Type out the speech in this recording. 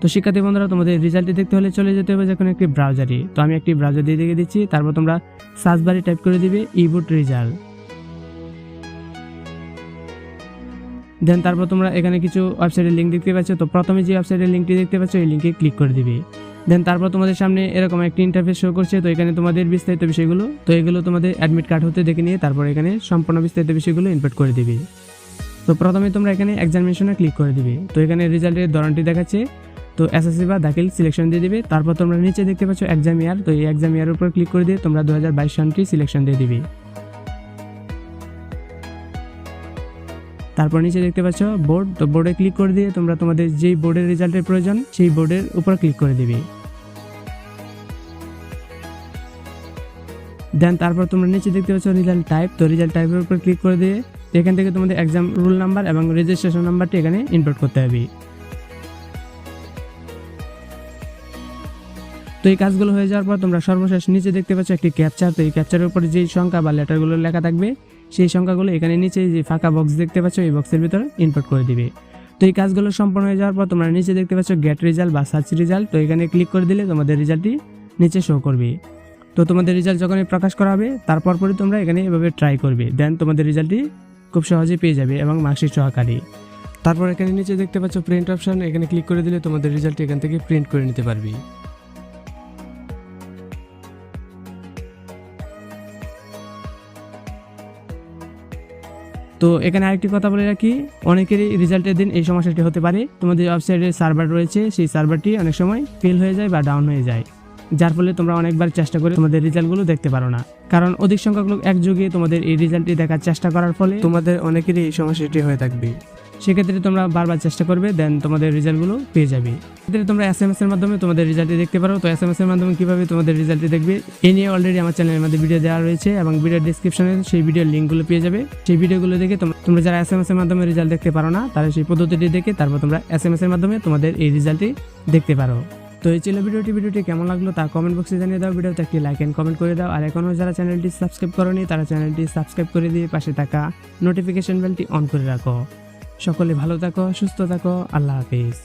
তো শিক্ষার্থী বন্ধুরা, তোমাদের রেজাল্টটি দেখতে হলে চলে যেতে হবে যখন একটি ব্রাউজারে তো আমি একটি ব্রাউজার দিয়ে দেখে দিচ্ছি, তারপর তোমরা সার্চ বারে টাইপ করে দিবে ইবুট রেজাল্ট দেন তারপর তোমরা এখানে কিছু ওয়েবসাইটের লিঙ্ক দেখতে পাচ্ছ, তো প্রথমে যে ওয়েবসাইটের লিঙ্কটি দেখতে পাচ্ছ, এই লিঙ্কে ক্লিক করে দিবে। দেন তারপর তোমাদের সামনে এরকম একটি ইন্টারফেস শো করছে, তো এখানে তোমাদের বিস্তারিত বিষয়গুলো, তো এগুলো তোমাদের অ্যাডমিট কার্ড হতে দেখে নিয়ে তারপর এখানে সম্পূর্ণ বিস্তারিত বিষয়গুলো ইনপুট করে দিবে। তো প্রথমে তোমরা এখানে এক্সামিনেশনে ক্লিক করে দিবে। তো এখানে রেজাল্টের ধরনটি দেখাচ্ছে তো এসএসসি বা দাখিল সিলেকশন দিয়ে দিবে। তারপর তোমরা নিচে দেখতে পাচ্ছ এক্সাম ইয়ার তো এই এক্সাম ইয়ার উপর ক্লিক করে দিয়ে তোমরা দু হাজার বাইশ সনটি সিলেকশন দিয়ে দিবে। তারপর নিচে দেখতে পাচ্ছ বোর্ড তো বোর্ডে ক্লিক করে দিয়ে তোমরা তোমাদের যেই বোর্ডের রেজাল্টের প্রয়োজন, সেই বোর্ডের উপর ক্লিক করে দিবে। দেন তারপর তোমরা নিচে দেখতে পাচ্ছ রেজাল্ট টাইপ তো রেজাল্ট টাইপের উপর ক্লিক করে দিয়ে এখান থেকে তোমাদের এক্সাম রুল নাম্বার এবং রেজিস্ট্রেশন নাম্বারটি এখানে ইনপুট করতে হবে। তো এই কাজগুলো হয়ে যাওয়ার পর তোমরা সর্বশেষ নিচে দেখতে পাচ্ছ একটি ক্যাপচার তো এই ক্যাপচারের উপরে যেই সংখ্যা বা লেটারগুলো লেখা থাকবে, সেই সংখ্যাগুলো এখানে নিচে যে ফাঁকা বক্স দেখতে পাচ্ছ, এই বক্সের ভিতরে ইনপুট করে দিবে। তো এই কাজগুলো সম্পন্ন হয়ে যাওয়ার পর তোমরা নিচে দেখতে পাচ্ছ গেট রেজাল্ট বা সার্চ রেজাল্ট তো এখানে ক্লিক করে দিলে তোমাদের রেজাল্টটি নিচে শো করবে। তো তোমাদের রেজাল্ট যখনই প্রকাশ করা হবে, তারপর পরে তোমরা এখানে এভাবে ট্রাই করবে। দেন তোমাদের রেজাল্টটি খুব সহজে পেয়ে যাবে এবং মার্কশিট সহকারী। তারপর এখানে নিচে দেখতে পাচ্ছ প্রিন্ট অপশন এখানে ক্লিক করে দিলে তোমাদের রেজাল্ট এখান থেকে প্রিন্ট করে নিতে পারবি। তো এখানে আরেকটি কথা বলে রাখি, অনেকেরই রেজাল্টের দিন এই সমস্যাটি হতে পারে। তোমাদের ওয়েবসাইটের সার্ভার রয়েছে, সেই সার্ভারটি অনেক সময় ফেল হয়ে যায় বা ডাউন হয়ে যায়। যার ফলে তোমরা অনেকবার চেষ্টা করে তোমাদের রেজাল্টগুলো দেখতে পারো না। কারণ অধিক সংখ্যক লোক একযোগে তোমাদের এই রেজাল্টটি দেখার চেষ্টা করার ফলে তোমাদের অনেকেরই এই সমস্যাটি হয়ে থাকবে। সেক্ষেত্রে তোমরা বারবার চেষ্টা করবে দেন তোমাদের রেজাল্টগুলো পেয়ে যাবে। এক্ষেত্রে তোমরা এস এম এস এর মাধ্যমে তোমাদের রেজাল্টটি দেখতে পারো। তো এস এম এস এর মাধ্যমে কীভাবে তোমাদের রেজাল্টটি দেখবে এই নিয়ে অলরেডি আমার চ্যানেলের মধ্যে ভিডিও দেওয়া রয়েছে এবং ভিডিও ডিসক্রিপশনে সেই ভিডিওর লিঙ্কগুলো পেয়ে যাবে। সেই ভিডিওগুলো দেখে তোমরা তোমরা যারা এস এম এস এর মাধ্যমে রেজাল্ট দেখতে পারো না তারা সেই পদ্ধতিটি দেখে তারপর তোমরা এস এম এস এর মাধ্যমে তোমাদের এই রেজাল্টটি দেখতে পারো। তো এই ছিল ভিডিওটি। ভিডিওটি কেমন লাগল তা কমেন্ট বক্সে জানিয়ে দাও। ভিডিওতে একটি লাইক এন্ড কমেন্ট করে দাও। আর এখনও যারা চ্যানেলটি সাবস্ক্রাইব করেনি, তারা চ্যানেলটি সাবস্ক্রাইব করে দিয়ে পাশে থাকা নোটিফিকেশন বেলটি অন করে রাখো। সকলে ভালো থাকো, সুস্থ থাকো। আল্লাহ হাফিজ।